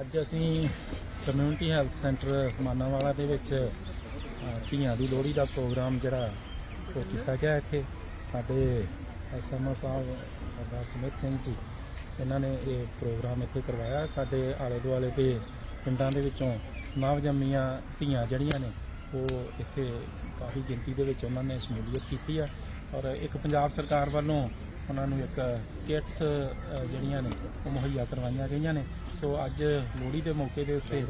ਅੱਜ ਅਸੀਂ community health centre Manawala ਦੇ ਵਿੱਚ ਧੀਆਂ ਦੀ ਲੋਹੜੀ ਦਾ ਪ੍ਰੋਗਰਾਮ ਜਿਹੜਾ ਉਹ ਕੀਤਾ ਗਿਆ ਇੱਥੇ। ਸਾਡੇ ਐਸਐਮਓ ਸਾਹਿਬ, ਸਰਦਾਰ ਸਮਿਤ ਸਿੰਘ ਜੀ, ਇਹਨਾਂ ਨੇ ਇਹ ਪ੍ਰੋਗਰਾਮ ਇੱਥੇ ਕਰਵਾਇਆ। ਸਾਡੇ ਆਲੇ ਦੁਆਲੇ ਦੇ ਪਿੰਡਾਂ ਦੇ ਵਿੱਚੋਂ ਨਵਜੰਮੀਆਂ ਧੀਆਂ ਜਿਹੜੀਆਂ ਨੇ, ਉਹ ਇੱਥੇ ਕਾਫੀ ਗਿਣਤੀ ਦੇ ਵਿੱਚ ਉਹਨਾਂ ਨੇ ਸ਼ਮੂਲੀਅਤ ਕੀਤੀ ਆ। ਔਰ ਇੱਕ ਪੰਜਾਬ ਸਰਕਾਰ ਵੱਲੋਂ ਉਹਨਾਂ ਨੂੰ ਇੱਕ ਕਿਟਸ ਜਿਹੜੀਆਂ ਨੇ, ਉਹ ਮੁਹੱਈਆ ਕਰਵਾਈਆਂ ਗਈਆਂ ਨੇ। ਸੋ ਅੱਜ ਲੋਹੜੀ ਦੇ ਮੌਕੇ ਦੇ ਉੱਤੇ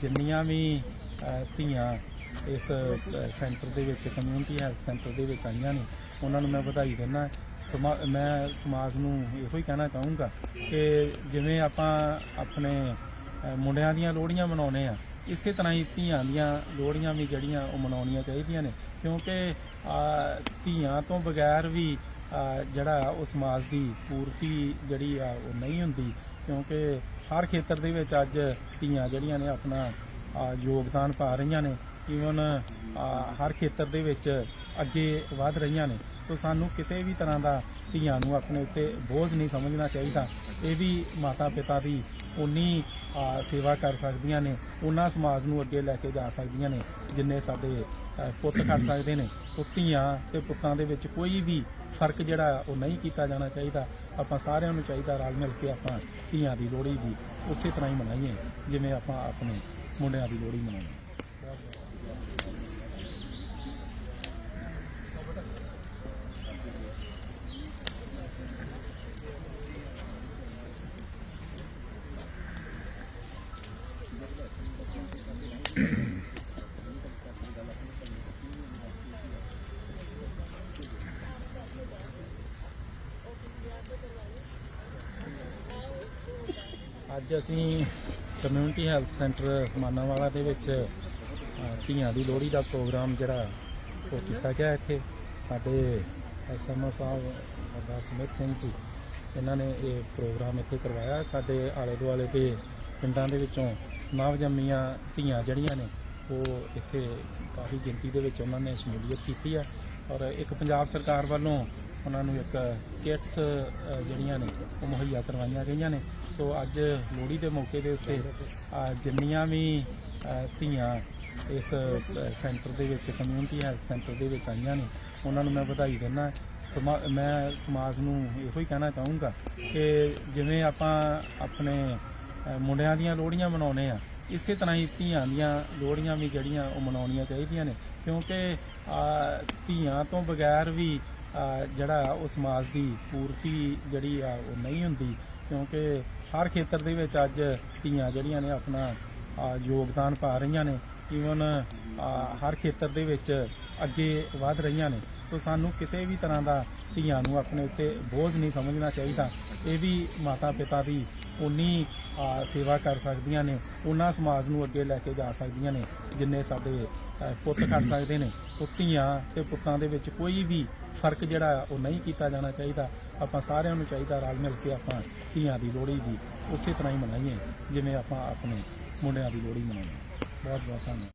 ਜਿੰਨੀਆਂ ਵੀ ਧੀਆਂ ਇਸ ਸੈਂਟਰ ਦੇ ਵਿੱਚ ਕਮਿਊਨਿਟੀ ਹੈਲਥ ਸੈਂਟਰ ਦੇ ਵਿੱਚ ਆਈਆਂ ਨੇ, ਉਹਨਾਂ ਨੂੰ ਮੈਂ ਵਧਾਈ ਦਿੰਦਾ ਸਮਾ- ਮੈਂ ਸਮਾਜ ਨੂੰ ਇਹੋ ਹੀ ਕਹਿਣਾ ਚਾਹੂੰਗਾ ਕਿ ਜਿਵੇਂ ਆਪਾਂ ਆਪਣੇ ਮੁੰਡਿਆਂ ਦੀਆਂ ਲੋਹੜੀਆਂ ਮਨਾਉਨੇ ਆ। ਇਸੇ ਤਰ੍ਹਾਂ ਹੀ ਧੀਆਂ ਦੀਆਂ ਲੋਹੜੀਆਂ ਵੀ ਜਿਹੜੀਆਂ ਉਹ ਮਨਾਉਣੀਆਂ ਚਾਹੀਦੀਆਂ ਨੇ। ਕਿਉਂਕਿ ਧੀਆਂ ਤੋਂ ਬਗੈਰ ਵੀ ਜਿਹੜਾ ਉਹ ਸਮਾਜ ਦੀ ਪੂਰਤੀ ਜਿਹੜੀ ਆ, ਉਹ ਨਹੀਂ ਹੁੰਦੀ। ਕਿਉਂਕਿ ਹਰ ਖੇਤਰ ਦੇ ਵਿੱਚ ਅੱਜ ਧੀਆਂ ਜਿਹੜੀਆਂ ਨੇ ਆਪਣਾ ਯੋਗਦਾਨ ਪਾ ਰਹੀਆਂ ਨੇ। ਈਵਨ ਹਰ ਖੇਤਰ ਦੇ ਵਿੱਚ ਅੱਗੇ ਵਧ ਰਹੀਆਂ ਨੇ। ਸੋ ਸਾਨੂੰ ਕਿਸੇ ਵੀ ਤਰ੍ਹਾਂ ਦਾ ਧੀਆਂ ਨੂੰ ਆਪਣੇ ਉੱਤੇ ਬੋਝ ਨਹੀਂ ਸਮਝਣਾ ਚਾਹੀਦਾ। ਇਹ ਵੀ ਮਾਤਾ ਪਿਤਾ ਦੀ ਉਨੀ ਸੇਵਾ ਕਰ ਸਕਦੀਆਂ ਨੇ, ਉਹਨਾਂ ਸਮਾਜ ਨੂੰ ਅੱਗੇ ਲੈ ਕੇ ਜਾ ਸਕਦੀਆਂ ਨੇ, ਜਿੰਨੇ ਸਾਡੇ ਪੁੱਤ ਕਰ ਸਕਦੇ ਨੇ। ਉਹ ਧੀਆਂ ਤੇ ਪੁੱਤਾਂ ਦੇ ਵਿੱਚ ਕੋਈ ਵੀ ਫ਼ਰਕ ਜਿਹੜਾ ਉਹ ਨਹੀਂ ਕੀਤਾ ਜਾਣਾ ਚਾਹੀਦਾ। ਆਪਾਂ ਸਾਰਿਆਂ ਨੂੰ ਚਾਹੀਦਾ ਰਲ ਮਿਲ ਕੇ ਆਪਾਂ ਧੀਆਂ ਦੀ ਲੋਹੜੀ ਵੀ ਉਸੇ ਤਰ੍ਹਾਂ ਹੀ ਮਨਾਈਏ, ਜਿਵੇਂ ਆਪਾਂ ਆਪਣੇ ਮੁੰਡਿਆਂ ਦੀ ਲੋਹੜੀ ਮਨਾਉਂਦੇ ਹਾਂ। ਅੱਜ ਅਸੀਂ ਕਮਿਊਨਿਟੀ ਹੈਲਥ ਸੈਂਟਰ ਮਾਨਾਵਾਲਾ ਦੇ ਵਿੱਚ ਧੀਆਂ ਦੀ ਲੋਹੜੀ ਦਾ ਪ੍ਰੋਗਰਾਮ ਜਿਹੜਾ ਉਹ ਕੀਤਾ ਗਿਆ ਇੱਥੇ। ਸਾਡੇ ਐਸਐਮਓ ਸਾਹਿਬ, ਸਰਦਾਰ ਸਮਿਤ ਸਿੰਘ ਜੀ, ਇਹਨਾਂ ਨੇ ਇਹ ਪ੍ਰੋਗਰਾਮ ਇੱਥੇ ਕਰਵਾਇਆ। ਸਾਡੇ ਆਲੇ ਦੁਆਲੇ ਦੇ ਪਿੰਡਾਂ ਦੇ ਵਿੱਚੋਂ ਨਵਜੰਮੀਆਂ ਧੀਆਂ ਜਿਹੜੀਆਂ ਨੇ, ਉਹ ਇੱਥੇ ਕਾਫੀ ਗਿਣਤੀ ਦੇ ਵਿੱਚ ਉਹਨਾਂ ਨੇ ਸ਼ਮੂਲੀਅਤ ਕੀਤੀ ਆ। ਔਰ ਇੱਕ ਪੰਜਾਬ ਸਰਕਾਰ ਵੱਲੋਂ ਉਹਨਾਂ ਨੂੰ ਇੱਕ ਕਿਟਸ ਜਿਹੜੀਆਂ ਨੇ, ਉਹ ਮੁਹੱਈਆ ਕਰਵਾਈਆਂ ਗਈਆਂ ਨੇ। ਸੋ ਅੱਜ ਲੋਹੜੀ ਦੇ ਮੌਕੇ ਦੇ ਉੱਤੇ ਜਿੰਨੀਆਂ ਵੀ ਧੀਆਂ ਇਸ ਸੈਂਟਰ ਦੇ ਵਿੱਚ ਕਮਿਊਨਿਟੀ ਹੈਲਥ ਸੈਂਟਰ ਦੇ ਵਿੱਚ ਆਈਆਂ ਨੇ, ਉਹਨਾਂ ਨੂੰ ਮੈਂ ਵਧਾਈ ਦਿੰਦਾ। ਸਮਾ- ਮੈਂ ਸਮਾਜ ਨੂੰ ਇਹੋ ਹੀ ਕਹਿਣਾ ਚਾਹੂੰਗਾ ਕਿ ਜਿਵੇਂ ਆਪਾਂ ਆਪਣੇ ਮੁੰਡਿਆਂ ਦੀਆਂ ਲੋਹੜੀਆਂ ਮਨਾਉਨੇ ਆ ਇਸੇ ਤਰ੍ਹਾਂ ਹੀ ਧੀਆਂ ਦੀਆਂ ਲੋਹੜੀਆਂ ਵੀ ਜਿਹੜੀਆਂ ਉਹ ਮਨਾਉਣੀਆਂ ਚਾਹੀਦੀਆਂ ਨੇ। ਕਿਉਂਕਿ ਧੀਆਂ ਤੋਂ ਬਗੈਰ ਵੀ ਜਿਹੜਾ ਉਹ ਸਮਾਜ ਦੀ ਪੂਰਤੀ ਜਿਹੜੀ ਆ, ਉਹ ਨਹੀਂ ਹੁੰਦੀ। ਕਿਉਂਕਿ ਹਰ ਖੇਤਰ ਦੇ ਵਿੱਚ ਅੱਜ ਧੀਆਂ ਜਿਹੜੀਆਂ ਨੇ ਆਪਣਾ ਯੋਗਦਾਨ ਪਾ ਰਹੀਆਂ ਨੇ। ਈਵਨ ਹਰ ਖੇਤਰ ਦੇ ਵਿੱਚ ਅੱਗੇ ਵਧ ਰਹੀਆਂ ਨੇ। ਸੋ ਸਾਨੂੰ ਕਿਸੇ ਵੀ ਤਰ੍ਹਾਂ ਦਾ ਧੀਆਂ ਨੂੰ ਆਪਣੇ ਉੱਤੇ ਬੋਝ ਨਹੀਂ ਸਮਝਣਾ ਚਾਹੀਦਾ। ਇਹ ਵੀ ਮਾਤਾ ਪਿਤਾ ਦੀ ਉਨੀ ਸੇਵਾ ਕਰ ਸਕਦੀਆਂ ਨੇ, ਉਹਨਾਂ ਸਮਾਜ ਨੂੰ ਅੱਗੇ ਲੈ ਕੇ ਜਾ ਸਕਦੀਆਂ ਨੇ, ਜਿੰਨੇ ਸਾਡੇ ਪੁੱਤ ਕਰ ਸਕਦੇ ਨੇ। ਉਹ ਧੀਆਂ ਤੇ ਪੁੱਤਾਂ ਦੇ ਵਿੱਚ ਕੋਈ ਵੀ ਫ਼ਰਕ ਜਿਹੜਾ ਉਹ ਨਹੀਂ ਕੀਤਾ ਜਾਣਾ ਚਾਹੀਦਾ। ਆਪਾਂ ਸਾਰਿਆਂ ਨੂੰ ਚਾਹੀਦਾ ਰਲ ਮਿਲ ਕੇ ਆਪਾਂ ਧੀਆਂ ਦੀ ਲੋਹੜੀ ਵੀ ਉਸੇ ਤਰ੍ਹਾਂ ਹੀ ਮਨਾਈਏ, ਜਿਵੇਂ ਆਪਾਂ ਆਪਣੇ ਮੁੰਡਿਆਂ ਦੀ ਲੋਹੜੀ ਮਨਾਉਂਦੇ ਹਾਂ। ਬਹੁਤ ਬਹੁਤ ਧੰਨਵਾਦ।